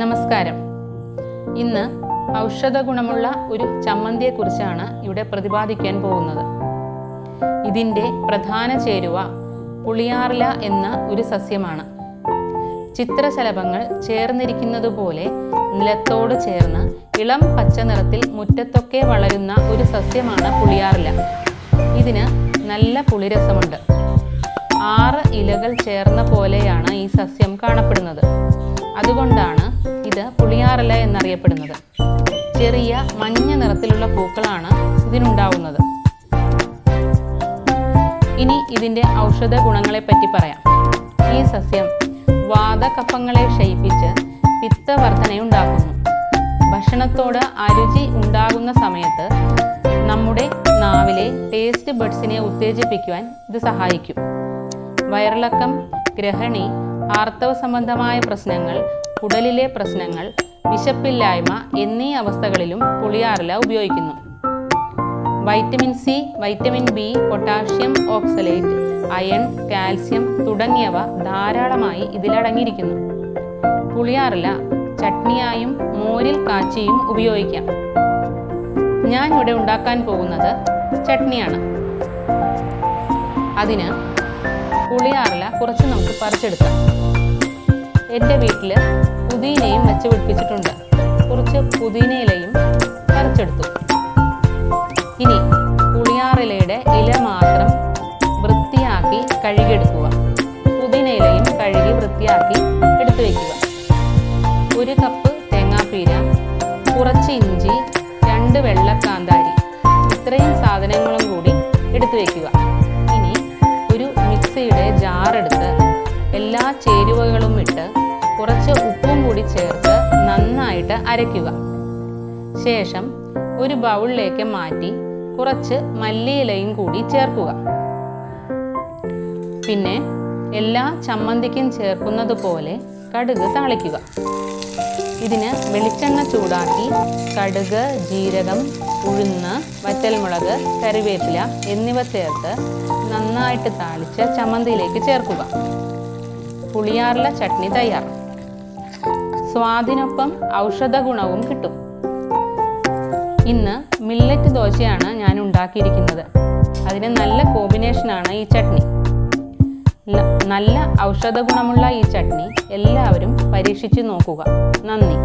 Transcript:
നമസ്കാരം. ഇന്ന് ഔഷധ ഗുണമുള്ള ഒരു ചമ്മന്തിയെക്കുറിച്ചാണ് ഇവിടെ പ്രതിപാദിക്കാൻ പോകുന്നത്. ഇതിന്റെ പ്രധാന ചേരുവ പുളിയാർല എന്ന ഒരു സസ്യമാണ്. ചിത്രശലഭങ്ങൾ ചേർന്നിരിക്കുന്നതുപോലെ നിലത്തോട് ചേർന്ന് ഇളം പച്ച നിറത്തിൽ മുറ്റത്തൊക്കെ വളരുന്ന ഒരു സസ്യമാണ് പുളിയാർല ഇതിന് നല്ല പുളിരസമുണ്ട്. ആറ് ഇലകൾ ചേർന്ന പോലെയാണ് ഈ സസ്യം കാണപ്പെടുന്നത്. അതുകൊണ്ടാണ് ഇത് പുളിയാറില എന്നറിയപ്പെടുന്നത്. ചെറിയ മഞ്ഞ നിറത്തിലുള്ള പൂക്കളാണ് ഇതിനുണ്ടാവുന്നത്. ഇനി ഇതിന്റെ ഔഷധ ഗുണങ്ങളെപ്പറ്റി പറയാം. ഈ സസ്യം വാതകഫങ്ങളെ ക്ഷയിപ്പിച്ച് പിത്തവർധനയുണ്ടാക്കുന്നു. ഭക്ഷണത്തോട് അരുചി ഉണ്ടാകുന്ന സമയത്ത് നമ്മുടെ നാവിലെ ടേസ്റ്റ് ബഡ്സിനെ ഉത്തേജിപ്പിക്കുവാൻ ഇത് സഹായിക്കും. വയറിളക്കം ഗ്രഹണി ആർത്തവ സംബന്ധമായ പ്രശ്നങ്ങൾ കുടലിലെ പ്രശ്നങ്ങൾ വിശപ്പില്ലായ്മ എന്നീ അവസ്ഥകളിലും പുളിയാറില ഉപയോഗിക്കുന്നു. Vitamin C vitamin B potassium oxalate iron calcium തുടങ്ങിയവ ധാരാളമായി ഇതിലടങ്ങിയിരിക്കുന്നു. പുളിയാറില ചട്നിയായും മോരിൽ കാച്ചിയും ഉപയോഗിക്കാം. ഞാൻ ഇവിടെ ഉണ്ടാക്കാൻ പോകുന്നത് ചട്നിയാണ്. അതിന് പുളിയാറില കുറച്ച് നമുക്ക് പറിച്ചെടുക്കാം. എന്റെ വീട്ടിൽ പുതിനയും വെച്ച് പിടിപ്പിച്ചിട്ടുണ്ട്. കുറച്ച് പുതിനയിലയും പറിച്ചെടുത്തു. ഇനി പുളിയാറിലയുടെ ഇല മാത്രം വൃത്തിയാക്കി കഴുകിയെടുക്കുക. പുതിനയിലയും കഴുകി വൃത്തിയാക്കി എടുത്തു വയ്ക്കുക. ഒരു കപ്പ് തേങ്ങാപ്പീര കുറച്ച് ഇഞ്ചി രണ്ട് വെള്ളക്കാന്താരി ഇത്രയും സാധനങ്ങളും കൂടി എടുത്തു വയ്ക്കുക. എല്ലാ ചേരുവകളും ഇട്ട് കുറച്ച് ഉപ്പും കൂടി ചേർത്ത് നന്നായിട്ട് അരയ്ക്കുക. ശേഷം ഒരു ബൗളിലേക്ക് മാറ്റി കുറച്ച് മല്ലിയിലയും കൂടി ചേർക്കുക. പിന്നെ എല്ലാ ചമ്മന്തിക്കും ചേർക്കുന്നത് പോലെ കടുക് താളിക്കുക. ഇതിന് വെളിച്ചെണ്ണ ചൂടാക്കി കടുക് ജീരകം ഉഴുന്ന് വറ്റൽമുളക് കറിവേപ്പില എന്നിവ ചേർത്ത് നന്നായിട്ട് താളിച്ച് ചമ്മന്തിയിലേക്ക് ചേർക്കുക. പുളിയാറില ചട്നി തയ്യാർ. സ്വാദിനൊപ്പം ഔഷധ ഗുണവും കിട്ടും. ഇന്ന് മില്ലറ്റ് ദോശയാണ് ഞാൻ ഉണ്ടാക്കിയിരിക്കുന്നത്. അതിന് നല്ല കോമ്പിനേഷനാണ് ഈ ചട്നി. നല്ല ഔഷധ ഗുണമുള്ള ഈ ചട്നി എല്ലാവരും പരീക്ഷിച്ച് നോക്കുക. നന്ദി.